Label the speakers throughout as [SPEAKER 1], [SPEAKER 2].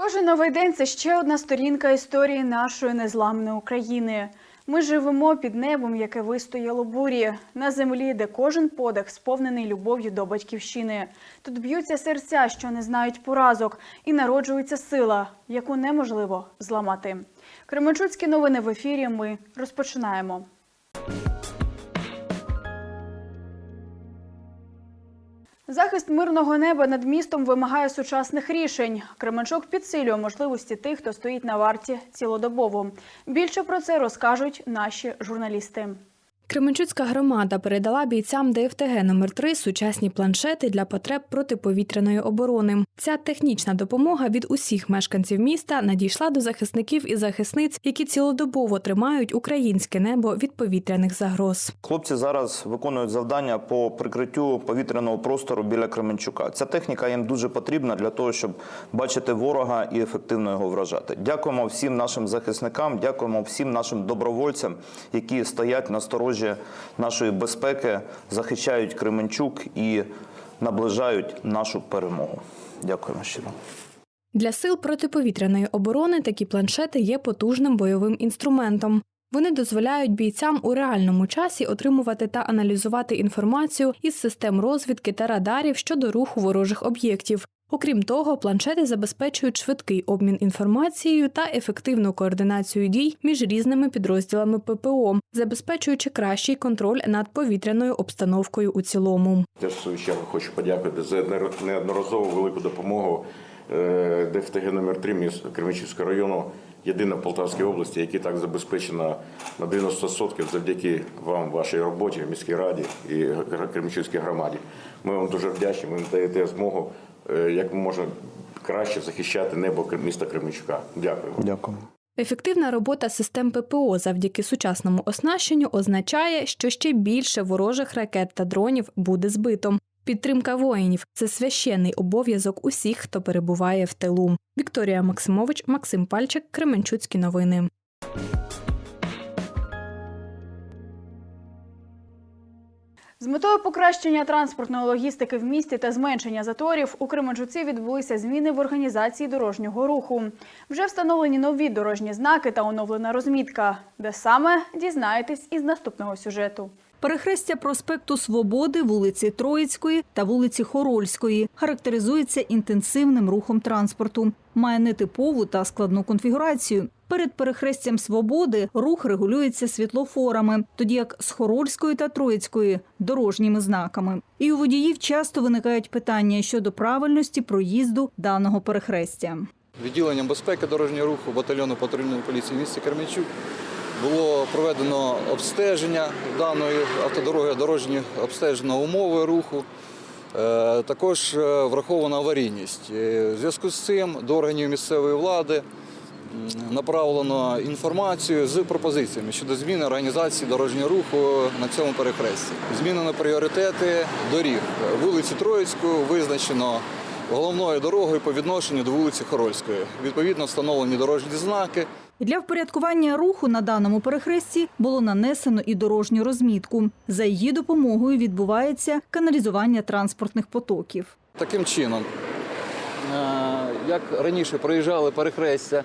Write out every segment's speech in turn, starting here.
[SPEAKER 1] Кожен новий день це ще одна сторінка історії нашої незламної України. Ми живемо під небом, яке вистояло бурі, на землі, де кожен подих сповнений любов'ю до батьківщини. Тут б'ються серця, що не знають поразок, і народжується сила, яку неможливо зламати. Кременчуцькі новини в ефірі. Ми розпочинаємо. Захист мирного неба над містом вимагає сучасних рішень. Кременчук підсилює можливості тих, хто стоїть на варті цілодобово. Більше про це розкажуть наші журналісти.
[SPEAKER 2] Кременчуцька громада передала бійцям ДФТГ номер 3 сучасні планшети для потреб протиповітряної оборони. Ця технічна допомога від усіх мешканців міста надійшла до захисників і захисниць, які цілодобово тримають українське небо від повітряних загроз.
[SPEAKER 3] Хлопці зараз виконують завдання по прикриттю повітряного простору біля Кременчука. Ця техніка їм дуже потрібна для того, щоб бачити ворога і ефективно його вражати. Дякуємо всім нашим захисникам, дякуємо всім нашим добровольцям, які стоять на сторожі нашої безпеки, захищають Кременчук і наближають нашу перемогу. Дякуємо щиро.
[SPEAKER 2] Для сил протиповітряної оборони такі планшети є потужним бойовим інструментом. Вони дозволяють бійцям у реальному часі отримувати та аналізувати інформацію із систем розвідки та радарів щодо руху ворожих об'єктів. Окрім того, планшети забезпечують швидкий обмін інформацією та ефективну координацію дій між різними підрозділами ППО, забезпечуючи кращий контроль над повітряною обстановкою у цілому.
[SPEAKER 4] Теж в свою чергу хочу подякувати за неодно- неодноразову велику допомогу е, ДФТГ номер 3 міст Кременчуцького району, єдина в Полтавській області, який так забезпечена на 90% завдяки вам, вашій роботі, міській раді і Кременчуцькій громаді. Ми вам дуже вдячні. Ви даєте змогу як можна краще захищати небо міста Кременчука. Дякую.
[SPEAKER 3] Дякую.
[SPEAKER 2] Ефективна робота систем ППО завдяки сучасному оснащенню означає, що ще більше ворожих ракет та дронів буде збито. Підтримка воїнів це священний обов'язок усіх, хто перебуває в тилу. Вікторія Максимович, Максим Пальчик, Кременчуцькі новини.
[SPEAKER 1] З метою покращення транспортної логістики в місті та зменшення заторів у Кременчуці відбулися зміни в організації дорожнього руху. Вже встановлені нові дорожні знаки та оновлена розмітка. Де саме дізнаєтесь із наступного сюжету.
[SPEAKER 5] Перехрестя проспекту Свободи, вулиці Троїцької та вулиці Хорольської характеризується інтенсивним рухом транспорту. Має нетипову та складну конфігурацію. Перед перехрестям Свободи рух регулюється світлофорами, тоді як з Хорольської та Троїцької – дорожніми знаками. І у водіїв часто виникають питання щодо правильності проїзду даного перехрестя.
[SPEAKER 6] Відділенням безпеки дорожнього руху батальйону патрульної поліції міста Кермічук було проведено обстеження даної автодороги, дорожні обстежено умови руху. Е, Також е, врахована аварійність. Е, В зв'язку з цим до органів місцевої влади направлено інформацію з пропозиціями щодо зміни організації дорожнього руху на цьому перехресті. Змінено пріоритети доріг. Вулицю Троїцьку визначено головною дорогою по відношенню до вулиці Хорольської. Відповідно, встановлені дорожні знаки.
[SPEAKER 5] Для впорядкування руху на даному перехресті було нанесено і дорожню розмітку. За її допомогою відбувається каналізування транспортних потоків.
[SPEAKER 6] Таким чином, е, як раніше проїжджали перехрестя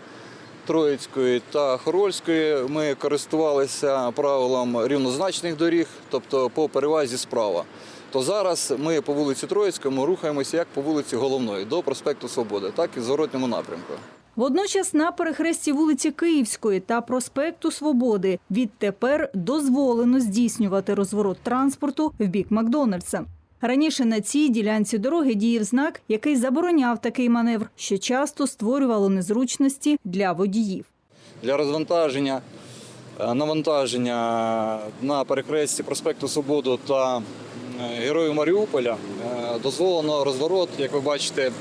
[SPEAKER 6] Троїцької та Хорольської, ми користувалися правилом рівнозначних доріг, тобто по перевазі справа. То зараз ми по вулиці Троїцькому рухаємося як по вулиці Головної до проспекту Свободи, так і в зворотньому напрямку.
[SPEAKER 5] Водночас на перехресті вулиці Київської та проспекту Свободи відтепер дозволено здійснювати розворот транспорту в бік Макдональдса. Раніше на цій ділянці дороги діяв знак, який забороняв такий маневр, що часто створювало незручності для водіїв.
[SPEAKER 6] для розвантаження, е, навантаження на перехресті проспекту Свободу та е, Героїв Маріуполя е, дозволено розворот, як ви бачите,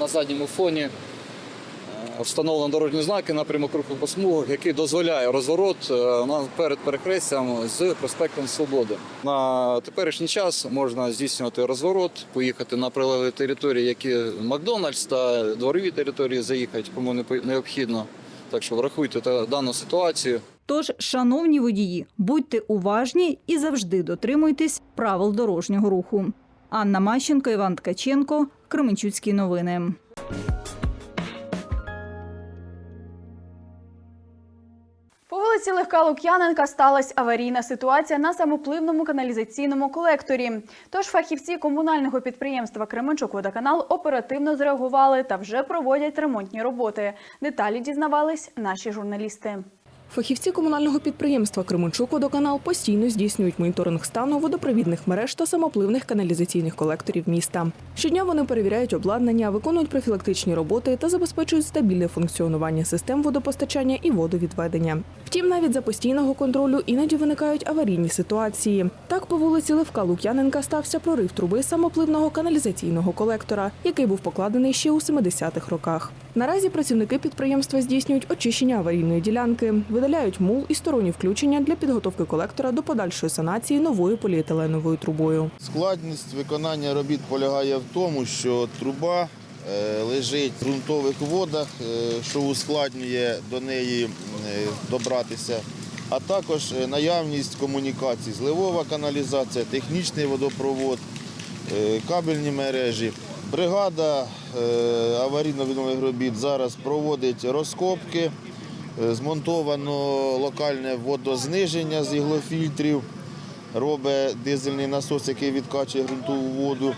[SPEAKER 6] на задньому фоні встановлено дорожні знаки напрямок руху по смугах, який дозволяє розворот е, перед перехрестям з проспектом Свободи. На теперішній час можна здійснювати розворот, поїхати на прилеглі території, які Макдональдс та дворові території заїхати, кому не необхідно. Так що врахуйте дану ситуацію.
[SPEAKER 5] Тож, шановні водії, будьте уважні і завжди дотримуйтесь правил дорожнього руху. Анна Мащенко, Іван Ткаченко, Кременчуцькі новини.
[SPEAKER 1] Вулиці Легка Лук'яненка сталася аварійна ситуація на самопливному каналізаційному колекторі. Тож фахівці комунального підприємства Кременчук Водоканал оперативно зреагували та вже проводять ремонтні роботи. Деталі дізнавались наші журналісти.
[SPEAKER 7] Фахівці комунального підприємства Кременчук Водоканал постійно здійснюють моніторинг стану водопровідних мереж та самопливних каналізаційних колекторів міста. Щодня вони перевіряють обладнання, виконують профілактичні роботи та забезпечують стабільне функціонування систем водопостачання і водовідведення. Втім, навіть за постійного контролю іноді виникають аварійні ситуації. Так по вулиці Левка Лук'яненка стався прорив труби самопливного каналізаційного колектора, який був покладений ще у 70-х роках. Наразі працівники підприємства здійснюють очищення аварійної ділянки, видаляють мул і сторонні включення для підготовки колектора до подальшої санації новою поліетиленовою трубою.
[SPEAKER 8] Складність виконання робіт полягає в тому, що труба е, лежить в ґрунтових водах, е, що ускладнює до неї е, добратися, а також наявність комунікацій, зливова каналізація, технічний водопровод, кабельні мережі. Бригада е, аварійно-віднових робіт зараз проводить розкопки, е, змонтовано локальне водозниження з іглофільтрів робить дизельний насос, який відкачує ґрунтову воду.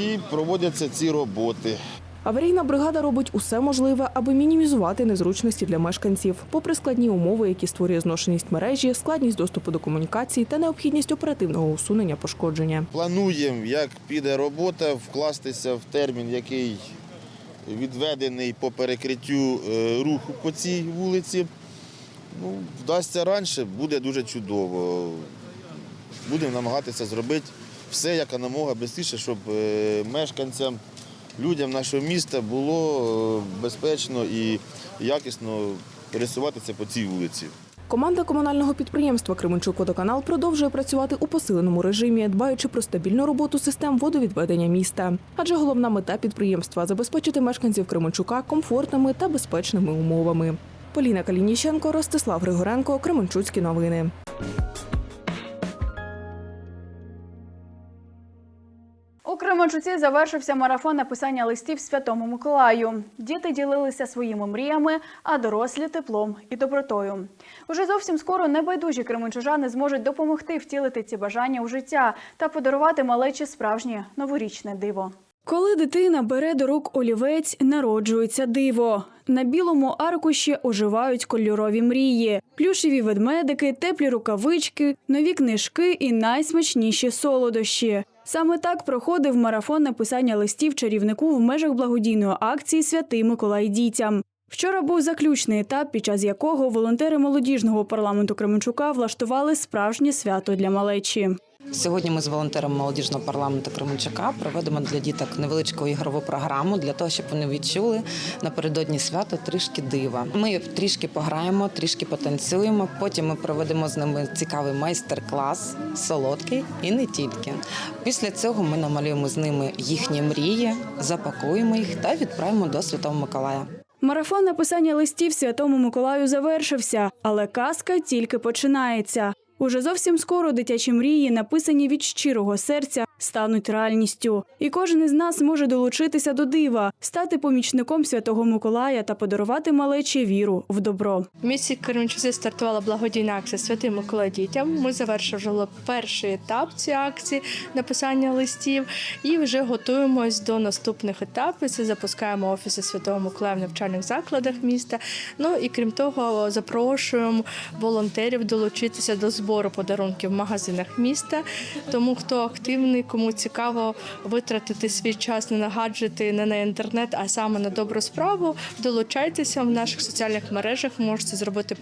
[SPEAKER 8] І проводяться ці роботи.
[SPEAKER 7] Аварійна бригада робить усе можливе, аби мінімізувати незручності для мешканців, попри складні умови, які створює зношеність мережі, складність доступу до комунікацій та необхідність оперативного усунення пошкодження.
[SPEAKER 8] Плануємо, як піде робота, вкластися в термін, який відведений по перекриттю е, руху по цій вулиці. Ну, вдасться раніше, буде дуже чудово. Будемо намагатися зробити все якомога швидше, щоб е, мешканцям, людям нашого міста було е, безпечно і якісно пересуватися по цій вулиці.
[SPEAKER 7] Команда комунального підприємства Кременчук Водоканал продовжує працювати у посиленому режимі, дбаючи про стабільну роботу систем водовідведення міста. Адже головна мета підприємства забезпечити мешканців Кременчука комфортними та безпечними умовами. Поліна Калініченко, Ростислав Григоренко, Кременчуцькі новини.
[SPEAKER 1] Кременчуці завершився марафон написання листів Святому Миколаю. Діти ділилися своїми мріями, а дорослі теплом і добротою. Уже зовсім скоро небайдужі кременчужани зможуть допомогти втілити ці бажання у життя та подарувати малечі справжнє новорічне диво. Коли дитина бере до рук олівець, народжується диво. На білому аркуші оживають кольорові мрії, плюшеві ведмедики, теплі рукавички, нові книжки і найсмачніші солодощі. Саме так проходив марафон написання листів чарівнику в межах благодійної акції Святий Миколай дітям. Вчора був заключний етап, під час якого волонтери молодіжного парламенту Кременчука влаштували справжнє свято для малечі.
[SPEAKER 9] Сьогодні ми з волонтерами молодіжного парламенту Кременчука проведемо для діток невеличку ігрову програму для того, щоб вони відчули напередодні свята трішки дива. Ми трішки пограємо, трішки потанцюємо. Потім ми проведемо з ними цікавий майстер-клас, солодкий і не тільки. Після цього ми намалюємо з ними їхні мрії, запакуємо їх та відправимо до Святого Миколая.
[SPEAKER 1] Марафон написання листів Святому Миколаю завершився, але казка тільки починається. Уже зовсім скоро дитячі мрії, написані від щирого серця, стануть реальністю. І кожен із нас може долучитися до дива, стати помічником Святого Миколая та подарувати малечі віру в добро.
[SPEAKER 10] В місті Кременчуці стартувала благодійна акція Святий Миколай дітям. Ми завершили перший етап цієї акції написання листів і вже готуємось до наступних етапів. Це запускаємо офіси Святого Миколая в навчальних закладах міста. Ну і крім того, запрошуємо волонтерів долучитися до збору подарунків в магазинах міста. Тому хто активний, кому цікаво витратити свій час не на гаджети, не на інтернет, а саме на добру справу, долучайтеся в наших соціальних мережах. Можете зробити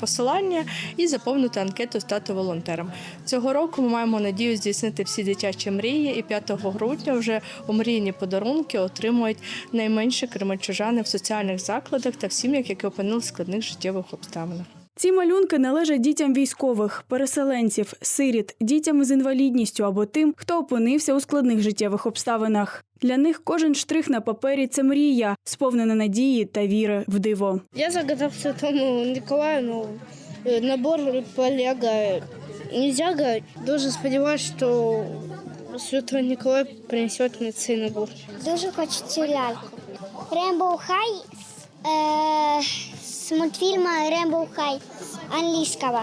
[SPEAKER 10] посилання і заповнити анкету стати волонтером. Цього року ми маємо надію здійснити всі дитячі мрії, і 5 грудня вже омріяні подарунки отримують найменші кременчужани в соціальних закладах та в сім'ях, які опинилися в складних життєвих обставинах.
[SPEAKER 1] Ці малюнки належать дітям військових, переселенців, сиріт, дітям з інвалідністю або тим, хто опинився у складних життєвих обставинах. Для них кожен штрих на папері це мрія, сповнена надії та віри в диво.
[SPEAKER 11] Я загадал Святому Николаю, но э, набор полега нельзя говорить. Дуже сподіваюся, що Святой Николай принесет мне цей набор.
[SPEAKER 12] Дуже хочу цю ляльку. Rainbow High е, с мультфильма Rainbow High англійського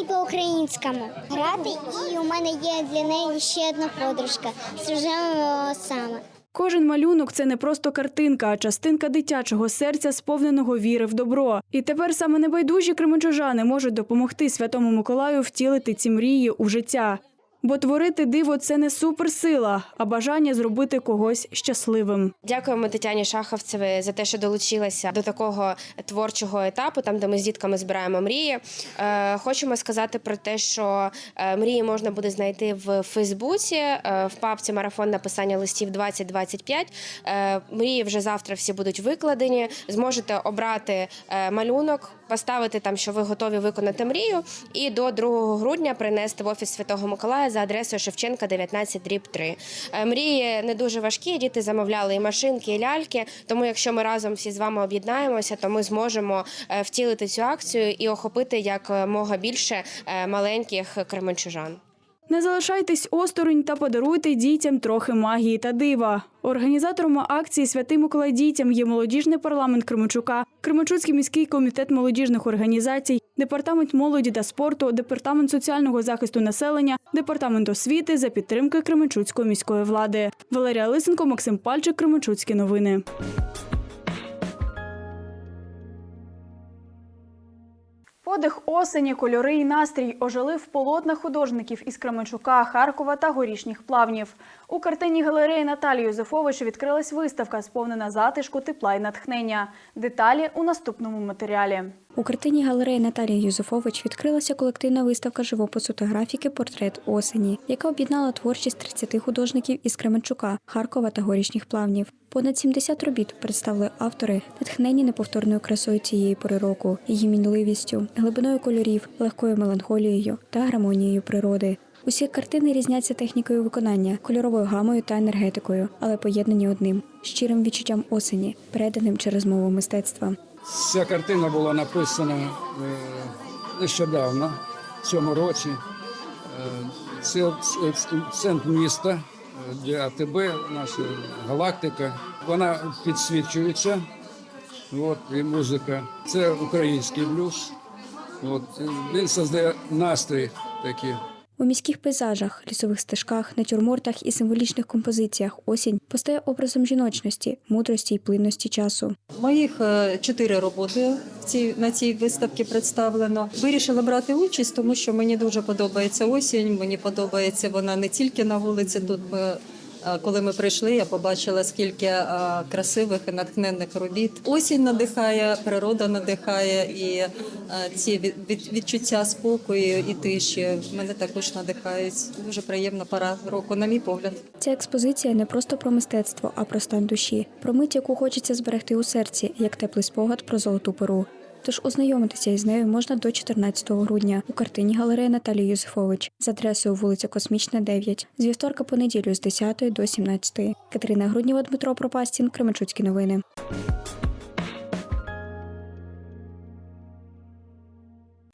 [SPEAKER 12] і по-українському. Грати, і у мене є для неї ще одна подружка з волосами.
[SPEAKER 1] Кожен малюнок це не просто картинка, а частинка дитячого серця, сповненого віри в добро. І тепер саме небайдужі кременчужани можуть допомогти Святому Миколаю втілити ці мрії у життя. Бо творити диво це не суперсила, а бажання зробити когось щасливим.
[SPEAKER 13] Дякуємо Тетяні Шаховцевій за те, що долучилася до такого творчого етапу, там де ми з дітками збираємо мрії. Е, хочемо сказати про те, що е, мрії можна буде знайти в Фейсбуці, е, в папці марафон написання листів 2025. Е, мрії вже завтра всі будуть викладені. Зможете обрати е, малюнок, поставити там, що ви готові виконати мрію, і до 2 грудня принести в офіс Святого Миколая за адресою Шевченка 19 дріб 3. Е, Мрії не дуже важкі. Діти замовляли і машинки, і ляльки. Тому, якщо ми разом всі з вами об'єднаємося, то ми зможемо е, втілити цю акцію і охопити як мога більше е, маленьких кременчужан.
[SPEAKER 1] Не залишайтесь осторонь та подаруйте дітям трохи магії та дива. Організатором акції Святий Миколай дітям є молодіжний парламент Кременчука, Кременчуцький міський комітет молодіжних організацій, департамент молоді та спорту, департамент соціального захисту населення, департамент освіти за підтримки Кременчуцької міської влади. Валерія Лисенко, Максим Пальчик, Кременчуцькі новини. Подих осені, кольори і настрій ожили в полотнах художників із Кременчука, Харкова та горішніх плавнів. У картині галереї Наталії Юзефович відкрилась виставка, сповнена затишку, тепла і натхнення. Деталі у наступному матеріалі.
[SPEAKER 14] У картині галереї Наталії Юзефович відкрилася колективна виставка живопису та графіки Портрет осені, яка об'єднала творчість 30 художників із Кременчука, Харкова та горішніх плавнів. Понад 70 робіт представили автори, натхнені неповторною красою цієї пори року, її мінливістю, глибиною кольорів, легкою меланхолією та гармонією природи. Усі картини різняться технікою виконання, кольоровою гамою та енергетикою, але поєднані одним щирим відчуттям осені, переданим через мову мистецтва.
[SPEAKER 15] Ця картина була написана е, нещодавно, в цьому році. Е, Це центр міста, АТБ, наша галактика. Вона підсвічується. От, і музика. Це український блюз. От, е, він создає настрій такий.
[SPEAKER 14] У міських пейзажах, лісових стежках, натюрмортах і символічних композиціях осінь постає образом жіночності, мудрості й плинності часу.
[SPEAKER 16] Моїх е, чотири роботи на цій виставці представлено. Вирішила брати участь, тому що мені дуже подобається осінь. Мені подобається вона не тільки на вулиці. Тут ми, е, коли ми прийшли, я побачила скільки е, красивих і натхненних робіт. Осінь надихає, природа надихає, і е, ці від- від- відчуття спокою і тиші мене також надихають. Дуже приємна пора року, на мій погляд.
[SPEAKER 14] Ця експозиція не просто про мистецтво, а про стан душі, про мить, яку хочеться зберегти у серці, як теплий спогад про золоту пору. Тож ознайомитися із нею можна до 14 грудня у картині галереї Наталії Юзефович з адресою вулиця Космічна, 9, з вівторка по неділю з 10 до 17. Катерина Грудніва, Дмитро Пропастін, Кременчуцькі новини.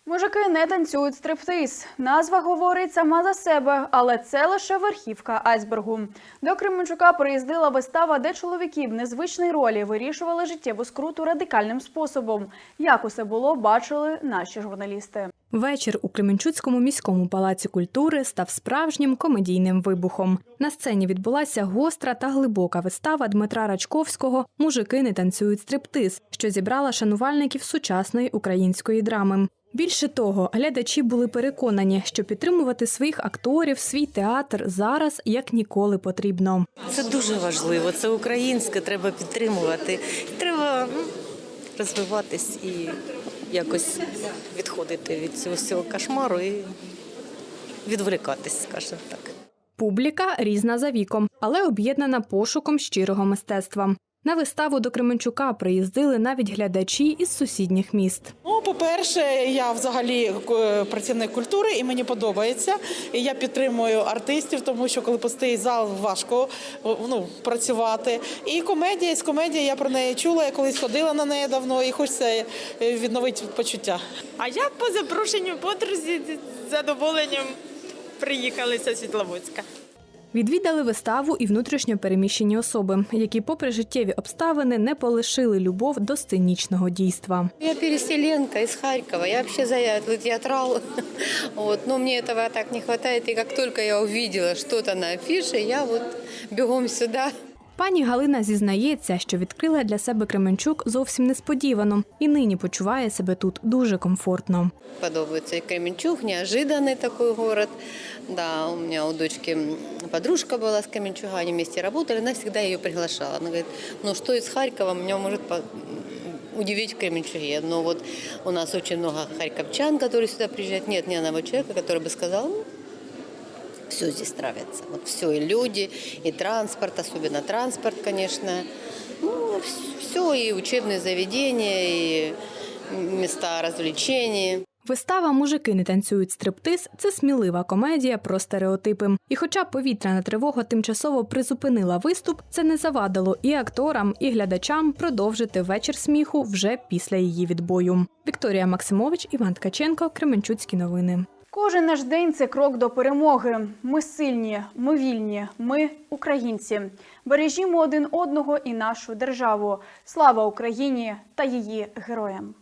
[SPEAKER 1] Мужики не танцюють стриптиз. Назва говорить сама за себе, але це лише верхівка айсбергу. До Кременчука приїздила вистава, де чоловіки в незвичній ролі вирішували життєву скруту радикальним способом. Як усе було, бачили наші журналісти.
[SPEAKER 2] Вечір у Кременчуцькому міському палаці культури став справжнім комедійним вибухом. На сцені відбулася гостра та глибока вистава Дмитра Рачковського Мужики не танцюють стриптиз, що зібрала шанувальників сучасної української драми. Більше того, глядачі були переконані, що підтримувати своїх акторів, свій театр зараз як ніколи потрібно.
[SPEAKER 11] Це дуже важливо. Це українське, треба підтримувати. Треба розвиватись і якось відходити від цього всього кошмару і відволікатись, скажімо так.
[SPEAKER 2] Публіка різна за віком, але об'єднана пошуком щирого мистецтва. На виставу до Кременчука приїздили навіть глядачі із сусідніх міст.
[SPEAKER 17] Ну, по-перше, я взагалі е, працівник культури і мені подобається. І я підтримую артистів, тому що коли пустий зал важко е, ну, працювати. І комедія з комедії я про неї чула. Я колись ходила на неї давно і хочеться е, відновити почуття.
[SPEAKER 18] А я по запрошенню подрузі з задоволенням приїхала зі Світловодська.
[SPEAKER 2] Відвідали виставу і внутрішньо переміщені особи, які, попри життєві обставини, не полишили любов до сценічного дійства.
[SPEAKER 18] Я переселенка із Харкова, я взагалі заядлый театрал, От ну мені цього так не вистачає. І як тільки я побачила, там на афіші, я от бігом сюда.
[SPEAKER 2] Пані Галина зізнається, що відкрила для себе Кременчук зовсім несподівано і нині почуває себе тут дуже комфортно.
[SPEAKER 18] Подобается и Кременчуг, неожиданный такой город. Да, у меня у дочки м, подружка была с Кременчуга, они вместе работали, она всегда ее приглашала. Она говорит, ну что из Харькова меня может по- удивить в Кременчуге. Но вот у нас очень много харьковчан, которые сюда приезжают. Нет ни одного человека, который бы сказал, ну, все здесь нравится. Вот все, и люди, и транспорт, особенно транспорт, конечно. Ну, все, и учебные заведения, и места развлечений.
[SPEAKER 2] Вистава Мужики не танцюють стриптиз це смілива комедія про стереотипи. І хоча повітряна тривога тимчасово призупинила виступ, це не завадило і акторам, і глядачам продовжити вечір сміху вже після її відбою. Вікторія Максимович, Іван Ткаченко, Кременчуцькі новини.
[SPEAKER 1] Кожен наш день це крок до перемоги. Ми сильні, ми вільні, ми українці. Бережімо один одного і нашу державу. Слава Україні та її героям.